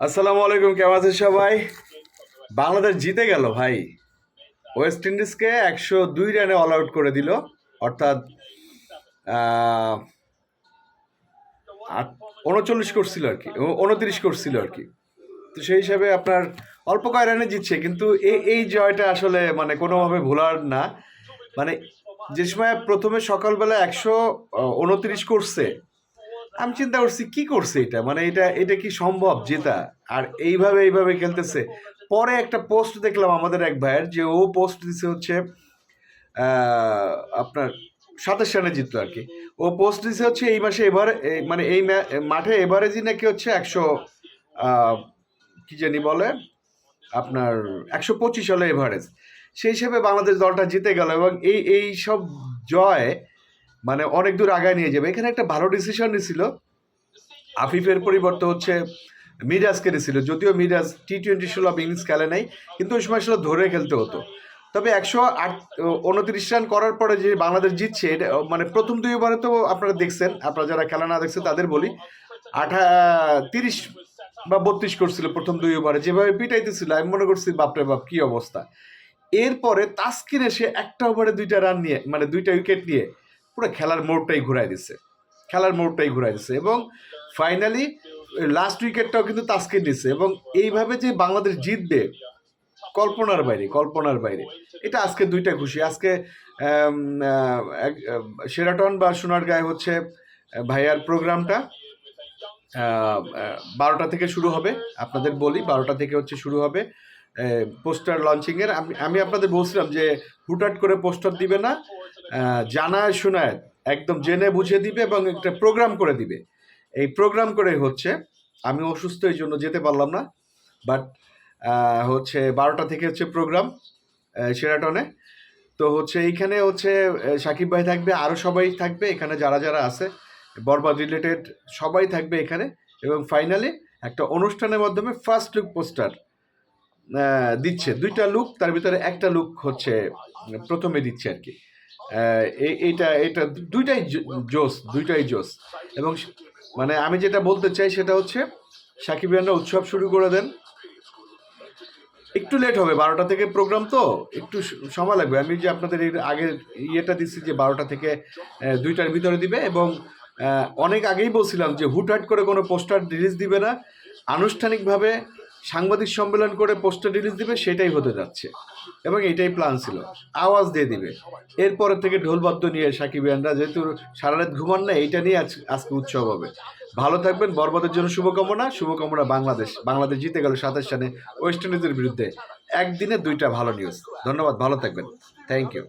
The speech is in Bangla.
আসসালামু আলাইকুম, কেমন আছেন সবাই? বাংলাদেশ জিতে গেল ভাই। ওয়েস্ট ইন্ডিজকে একশো দুই রানে অল আউট করে দিল। অর্থাৎ উনচল্লিশ করছিল আর কি উনত্রিশ করছিল আর কি। তো সেই হিসাবে আপনার অল্প কয় রানে জিতছে, কিন্তু এই জয়টা আসলে মানে কোনোভাবে ভোলার না। মানে যে সময় প্রথমে সকালবেলা একশো উনত্রিশ করছে আমি চিন্তা করছি, কি করছে এটা? মানে এটা এটা কি সম্ভব জেতা? আর এইভাবে এইভাবে খেলতেছে। পরে একটা পোস্ট দেখলাম আমাদের এক ভাইয়ের, যে ও পোস্ট দিছে হচ্ছে আপনার সাতাশ রানে জিতলো আর কি। ও পোস্ট দিছে হচ্ছে এই মাসে এবার মানে এই মাঠে এভারেজই নাকি হচ্ছে একশো কি জানি বলে, আপনার একশো পঁচিশ হলো এভারেজ সেই হিসেবে বাংলাদেশ দলটা জিতে গেল এবং এই এই সব জয় মানে অনেক দূর আগায় নিয়ে যাবে। এখানে একটা ভালো ডিসিশন নিছিল। আফিফের পরিবর্তে হচ্ছে মিরাজকে নিয়েছিল যদিও মিরাজ টি টোয়েন্টি ষোলো ইনিংস খেলে নাই, কিন্তু ওই সময় আসলে ধরে খেলতে হতো। তবে একশো আট উনত্রিশ রান করার পরে যে বাংলাদেশ জিতছে, এটা মানে প্রথম দুই ওভারে তো আপনারা দেখছেন, আপনারা যারা খেলা না দেখছেন তাদের বলি, আঠা, তিরিশ বা বত্রিশ করছিল প্রথম দুই ওভারে। যেভাবে পিটাইতেছিল, আমি মনে করছি, বাপরে বাপ, কী অবস্থা। এরপরে তাস্কিন এসে একটা ওভারে দুইটা রান নিয়ে মানে দুইটা উইকেট নিয়ে পুরো খেলার মোড়টাই ঘুরাই দিছে। খেলার মোড়টাই ঘুরাই দিছে এবং ফাইনালি লাস্ট উইকেটটাও কিন্তু তাস্কিন নিচ্ছে এবং এইভাবে যে বাংলাদেশ জিতবে, কল্পনার বাইরে কল্পনার বাইরে। এটা আজকে দুইটা খুশি। আজকে সেরাটন বা সোনার গায়ে হচ্ছে ভাইয়ার প্রোগ্রামটা। বারোটা থেকে শুরু হবে। আপনাদের বলি, বারোটা থেকে হচ্ছে শুরু হবে পোস্টার লঞ্চিংয়ের আমি আমি আপনাদের বলছিলাম যে হুটহাট করে পোস্টার দিবে না। জানায়, শোনায়, একদম জেনে বুঝে দিবে এবং একটা প্রোগ্রাম করে দিবে। এই প্রোগ্রাম করে হচ্ছে, আমি অসুস্থ, এই জন্য যেতে পারলাম না বাট হচ্ছে বারোটা থেকে হচ্ছে প্রোগ্রাম সেরাটনে তো হচ্ছে এইখানে হচ্ছে সাকিব ভাই থাকবে আরও সবাই থাকবে, এখানে যারা যারা আছে, বরবাদ রিলেটেড সবাই থাকবে এখানে। এবং ফাইনালি একটা অনুষ্ঠানের মাধ্যমে ফার্স্ট লুক পোস্টার দিচ্ছে। দুইটা লুক তার ভিতরে একটা লুক হচ্ছে, প্রথমে দিচ্ছে আর কি। এইটা এটা দুইটাই জোস দুইটাই জোস। এবং মানে আমি যেটা বলতে চাই সেটা হচ্ছে, সাকিব খানরা উৎসব শুরু করে দেন। একটু লেট হবে, বারোটা থেকে প্রোগ্রাম তো, একটু সময় লাগবে। আমি যে আপনাদের এর আগের ইয়েটা দিচ্ছি যে বারোটা থেকে দুইটার ভিতরে দিবে এবং অনেক আগেই বলছিলাম যে হুটহাট করে কোনো পোস্টার রিলিজ দিবে না। আনুষ্ঠানিকভাবে সাংবাদিক সম্মেলন করে পোস্টার রিলিজ দিবে, সেটাই হতে যাচ্ছে। এবং এটাই প্ল্যান ছিল। আওয়াজ দিয়ে দিবে। এরপরে থেকে ঢোলবাদ্য নিয়ে সাকিব সাকিবিয়ানরা যেহেতু সারা রাত ঘুমান না এইটা নিয়ে আজ আজকে উৎসব হবে। ভালো থাকবেন, বরবাদের জন্য শুভকামনা। শুভকামনা বাংলাদেশ। বাংলাদেশ জিতে গেল সাতাশ রানে ওয়েস্ট ইন্ডিজের বিরুদ্ধে। একদিনে দুইটা ভালো নিউজ ধন্যবাদ, ভালো থাকবেন। Thank you